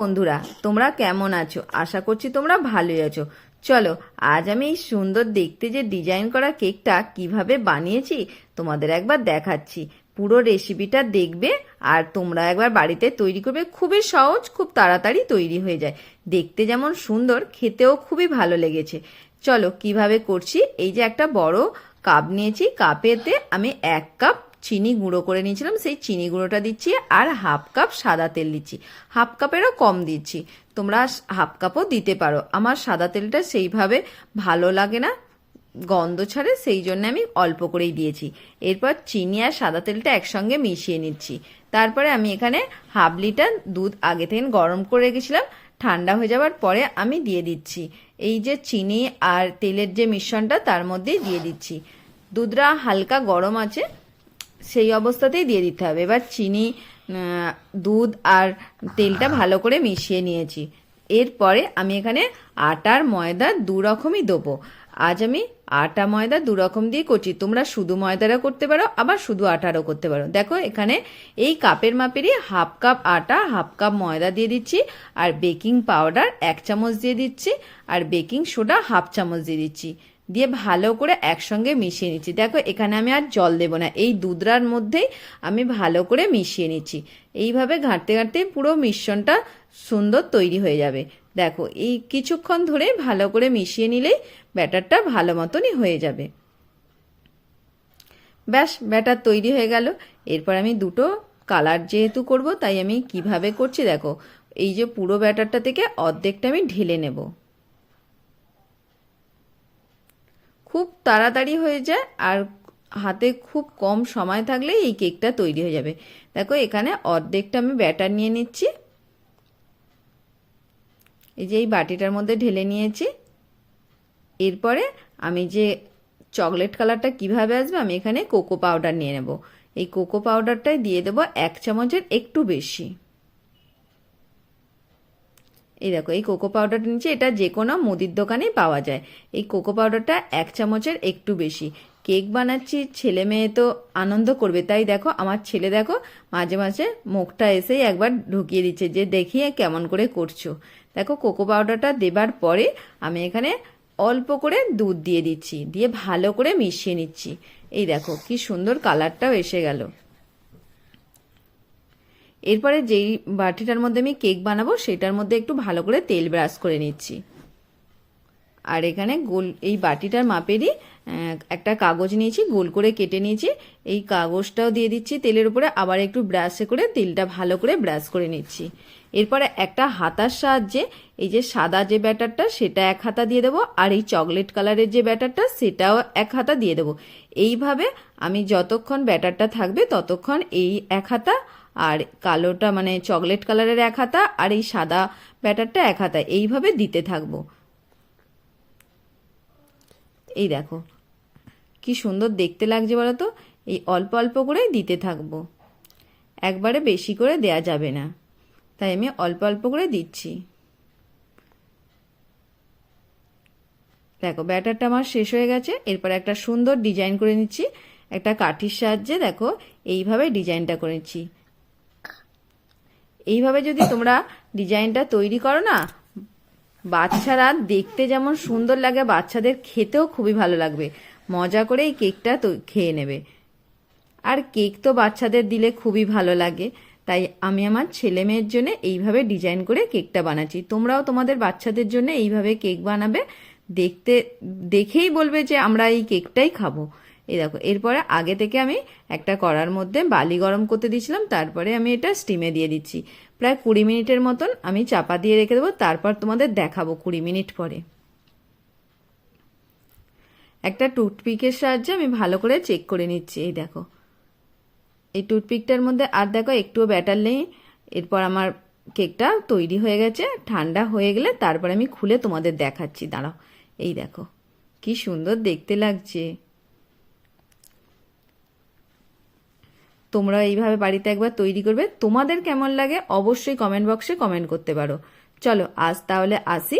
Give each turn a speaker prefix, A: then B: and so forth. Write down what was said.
A: বন্ধুরা, তোমরা কেমন আছো? আশা করছি তোমরা ভালোই আছো। চলো, আজ আমি এই সুন্দর দেখতে যে ডিজাইন করা কেকটা কীভাবে বানিয়েছি, তোমাদের একবার দেখাচ্ছি। পুরো রেসিপিটা দেখবে আর তোমরা একবার বাড়িতে তৈরি করবে, খুবই সহজ, খুব তাড়াতাড়ি তৈরি হয়ে যায়। দেখতে যেমন সুন্দর, খেতেও খুবই ভালো লেগেছে। চলো, কীভাবে করছি? এই যে একটা বড় কাপ নিয়েছি কাপেতে আমি এক কাপ চিনি গুঁড়ো করে নিয়েছিলাম, সেই চিনি গুঁড়োটা দিচ্ছি আর হাফ কাপ সাদা তেল দিচ্ছি। হাফ কাপেরও কম দিচ্ছি। তোমরা হাফ কাপও দিতে পারো। আমার সাদা তেলটা সেইভাবে ভালো লাগে না, গন্ধ ছাড়ে, সেই জন্য আমি অল্প করেই দিয়েছি। এরপর চিনি আর সাদা তেলটা একসঙ্গে মিশিয়ে নিচ্ছি। তারপরে আমি এখানে হাফ লিটার দুধ আগে থেকে গরম করে রেখেছিলাম। ঠান্ডা হয়ে যাওয়ার পরে আমি দিয়ে দিচ্ছি। এই যে চিনি আর তেলের যে মিশ্রণটা, তার মধ্যেই দিয়ে দিচ্ছি। দুধটা হালকা গরম আছে। সেই অবস্থাতেই দিয়ে দিতে হবে। এবার চিনি দুধ আর তেলটা ভালো করে মিশিয়ে নিয়েছি। এরপরে আমি এখানে আটার ময়দা দু রকমই দেবো। আজ আমি আটা ময়দা দু রকম দিয়ে করছি। তোমরা শুধু ময়দারও করতে পারো আবার শুধু আটারও করতে পারো। দেখো এখানে এই কাপের মাপেরই হাফ কাপ আটা হাফ কাপ ময়দা দিয়ে দিচ্ছি আর বেকিং পাউডার এক চামচ দিয়ে দিচ্ছি আর বেকিং সোডা হাফ চামচ দিয়ে দিচ্ছি। দিয়ে ভালো করে একসঙ্গে মিশিয়ে নিচ্ছি। দেখো, এখানে আমি আর জল দেবো না। এই দুধরার মধ্যেই আমি ভালো করে মিশিয়ে নিচ্ছি। এইভাবে ঘাঁটতে ঘাঁটতে পুরো মিশ্রণটা সুন্দর তৈরি হয়ে যাবে। দেখো, এই কিছুক্ষণ ধরে ভালো করে মিশিয়ে নিলেই ব্যাটারটা ভালো মতনই হয়ে যাবে। ব্যাস, ব্যাটার তৈরি হয়ে গেল। এরপর আমি দুটো কালার যেহেতু করব, তাই আমি কীভাবে করছি দেখো, এই যে পুরো ব্যাটারটা থেকে অর্ধেকটা আমি ঢেলে নেব। খুব তাড়াতাড়ি হয়ে যায় আর হাতে খুব কম সময় থাকলে এই কেকটা তৈরি হয়ে যাবে। দেখো, এখানে অর্ধেকটা আমি ব্যাটার নিয়ে নিচ্ছি। এই যে এই বাটিটার মধ্যে ঢেলে নিয়েছি। এরপরে আমি যে চকলেট কালারটা কীভাবে আসবে, আমি এখানে কোকো পাউডার নিয়ে নেব। এই কোকো পাউডারটাই দিয়ে দেবো এক চামচের একটু বেশি। এই দেখো, এই কোকো পাউডারটা নিচে, এটা যে কোনো মুদির দোকানেই পাওয়া যায়। এই কোকো পাউডারটা এক চামচের একটু বেশি। কেক বানাচ্ছি, ছেলে মেয়ে তো আনন্দ করবে। তাই দেখো, আমার ছেলে দেখো, মাঝে মাঝে মুখটা এসেই একবার ঢুকিয়ে দিচ্ছে যে, দেখিয়ে কেমন করে করছ। দেখো কোকো পাউডারটা দেবার পরে আমি এখানে অল্প করে দুধ দিয়ে দিচ্ছি, দিয়ে ভালো করে মিশিয়ে নিচ্ছি। এই দেখো, কি সুন্দর কালারটাও এসে গেল। এরপরে যেই বাটিটার মধ্যে আমি কেক বানাবো, সেটার মধ্যে একটু ভালো করে তেল ব্রাশ করে নিচ্ছি। আর এখানে গোল, এই বাটিটার মাপেরই একটা কাগজ নিয়েছি, গোল করে কেটে নিয়েছি। এই কাগজটাও দিয়ে দিচ্ছি তেলের উপরে, আবার একটু ব্রাশে করে তেলটা ভালো করে ব্রাশ করে নিচ্ছি। এরপরে একটা হাতার সাহায্যে, এই যে সাদা যে ব্যাটারটা, সেটা এক হাতা দিয়ে দেবো, আর এই চকলেট কালারের যে ব্যাটারটা, সেটাও এক হাতা দিয়ে দেবো। এইভাবে আমি যতক্ষণ ব্যাটারটা থাকবে, ততক্ষণ এই এক হাতা আর কালোটা মানে চকলেট কালারের এক হাতা, আর এই সাদা ব্যাটারটা এক হাতা, এইভাবে দিতে থাকব। এই দেখো। কি সুন্দর দেখতে লাগছে বলো তো? এই অল্প অল্প করেই দিতে থাকব। একবারে বেশি করে দেয়া যাবে না। তাই আমি অল্প অল্প করে দিচ্ছি। দেখো, ব্যাটারটা আমার শেষ হয়ে গেছে। এরপর একটা সুন্দর ডিজাইন করে নিচ্ছি। একটা কাঠির সাহায্যে দেখো, এইভাবে ডিজাইনটা করে নিচ্ছি। এইভাবে যদি তোমরা ডিজাইনটা তৈরি করো না বাচ্চারা দেখতে যেমন সুন্দর লাগে, বাচ্চাদের খেতেও খুবই ভালো লাগবে। মজা করে এই কেকটা তো খেয়ে নেবে। আর কেক তো বাচ্চাদের দিলে খুবই ভালো লাগে। তাই আমি আমার ছেলে মেয়ের জন্য এইভাবে ডিজাইন করে কেকটা বানাচ্ছি। তোমরাও তোমাদের বাচ্চাদের জন্য এইভাবে কেক বানাবে। দেখতে, দেখেই বলবে যে আমরা এই কেকটাই খাব। এই দেখো, এরপরে আগে থেকে আমি একটা কড়ার মধ্যে বালি গরম করতে দিয়েছিলাম, তারপরে আমি এটা স্টিমে দিয়ে দিচ্ছি। প্রায় কুড়ি মিনিটের মতন আমি চাপা দিয়ে রেখে দেবো, তারপর তোমাদের দেখাবো কুড়ি মিনিট পরে। একটা টুথপিকের সাহায্যে আমি ভালো করে চেক করে নিচ্ছি, এই দেখো। এই টুথপিকটার মধ্যে, আর দেখো, একটুও ব্যাটার নেই। এরপর আমার কেকটা তৈরি হয়ে গেছে, ঠান্ডা হয়ে গেলে তারপরে আমি খুলে তোমাদের দেখাচ্ছি, দাঁড়াও। এই দেখো, কি সুন্দর দেখতে লাগছে। তোমরা এইভাবে বাড়িতে একবার তৈরি করবে। তোমাদের কেমন লাগে অবশ্যই কমেন্ট বক্সে কমেন্ট করতে পারো। চলো, আজ তাহলে আসি।